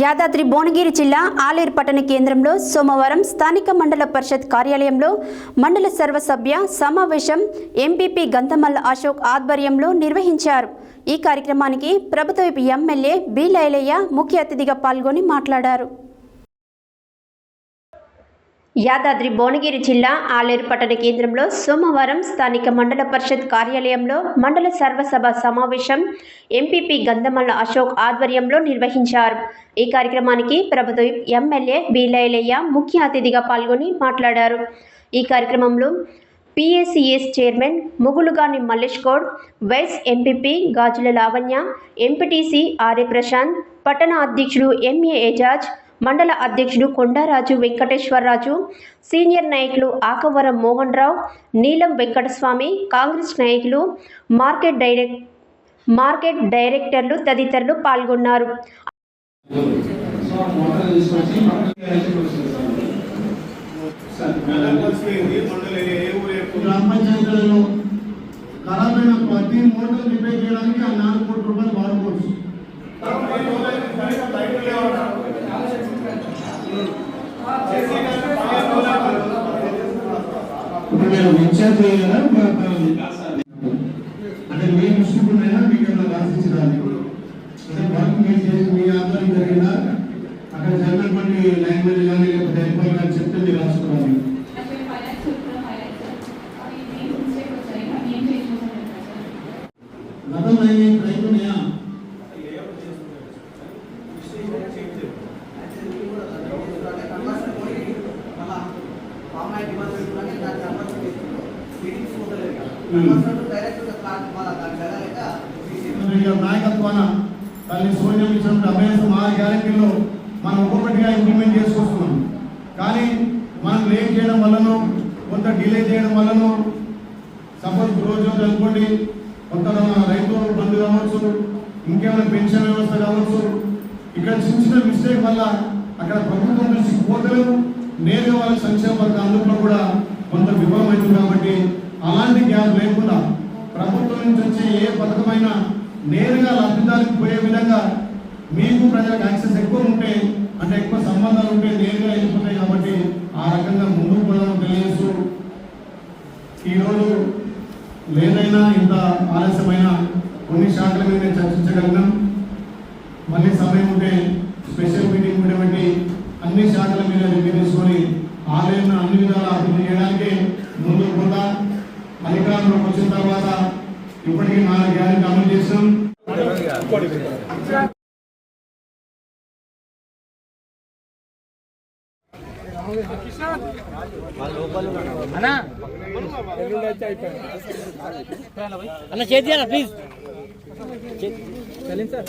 యాదాద్రి భువనగిరి జిల్లా ఆలేరు పట్టణ కేంద్రంలో సోమవారం స్థానిక మండల పరిషత్ కార్యాలయంలో మండల సర్వసభ్య సమావేశం ఎంపీపీ గంధమల్ల అశోక్ ఆధ్వర్యంలో నిర్వహించారు. ఈ కార్యక్రమానికి ప్రభుత్వ ఎమ్మెల్యే బి లైలయ్య ముఖ్య అతిథిగా పాల్గొని మాట్లాడారు. యాదాద్రి భువనగిరి జిల్లా ఆలేరు పట్టణ కేంద్రంలో సోమవారం స్థానిక మండల పరిషత్ కార్యాలయంలో మండల సర్వసభ సమావేశం ఎంపీపీ గంధమల్ల అశోక్ ఆధ్వర్యంలో నిర్వహించారు. ఈ కార్యక్రమానికి ప్రభుత్వ ఎమ్మెల్యే బీలైలయ్య ముఖ్య అతిథిగా పాల్గొని మాట్లాడారు. ఈ కార్యక్రమంలో PACS chairman Mugulugani Mallesh Goud vice MPP Gajula Lavanya MPTC R A Prashanth పట్టణ అధ్యక్షుడు ఎంఏ ఏజాజ్ మండల అధ్యక్షుడు కొండారాజు వెంకటేశ్వరరాజు సీనియర్ నాయకులు ఆకవరం మోహన్ రావు నీలం వెంకటస్వామి కాంగ్రెస్ నాయకులు మార్కెట్ డైరెక్ట్ మార్కెట్ డైరెక్టర్లు తదితరులు పాల్గొన్నారు. ఖరాబైన ప్రతి మోటార్ రిపేర్ చేయడానికి ఆ నాలుగు కోట్ల రూపాయలు వాడుకోవచ్చు ఇప్పుడు మీరు ఇన్ఛార్జ్ కదా అంటే మీ దృష్టికున్నైనా మీకు ఏమైనా రాసిచ్చిరాలి అంటే వర్క్ మీరు చేసి మీ ఆధ్వర్యం అక్కడ జరిగినటువంటి లాంగ్వేజ్ కానీ లేకపోతే ఎంప్లాయ్ కానీ చెప్తే మీరు రాసుకోవాలి. గతంలో నాయకత్వాన తల్లి సోనియం ఇచ్చినటువంటి అభ్యాసం ఆ గ్యారెంటీలో మనం ఒక్కొక్కటిగా ఇంప్లిమెంట్ చేసుకొస్తున్నాం. కానీ మనం లేట్ చేయడం వల్లనో కొంత డిలే చేయడం వల్లనో సపోజ్ రోజు అనుకోండి కొంత రైతు బంధు కావచ్చు ఇంకేమైనా పెన్షన్ వ్యవస్థ కావచ్చు ఇక్కడ చిన్న చిన్న మిస్టేక్ వల్ల అక్కడ ప్రభుత్వం నుంచి కోతలు నేరుగా వాళ్ళ సంక్షేమ పథకం అందులో కూడా కొంత విఫలమవుతుంది కాబట్టి అలాంటి గ్యాప్ లేకుండా ప్రభుత్వం నుంచి వచ్చే ఏ పథకమైనా నేరుగా లబ్ధిదారులకు పోయే విధంగా మీకు ప్రజలకు యాక్సెస్ ఎక్కువ ఉంటే అంటే ఎక్కువ సంబంధాలు ఉంటే నేరుగా వెళ్ళిపోతాయి కాబట్టి ఆ రకంగా ముందుకు పోదామని తెలియజేస్తూ ఈరోజు లేదైనా ఇంత ఆలస్యమైన కొన్ని శాఖల మీద చర్చించగలిగినాం. మళ్ళీ సమయం ఉంటే స్పెషల్ మీటింగ్ కూడా పెట్టి అన్ని శాఖల మీద రివ్యూ తీసుకొని ఆలయం అన్ని విధాల అభివృద్ధి చేయడానికి ముందుకు పోతా అధికారంలోకి వచ్చిన తర్వాత ఇప్పటికీ నాలుగు గ్యారెంటీ అమలు చేసాం అన్నా. చేతియారా ప్లీజ్ చలింది సార్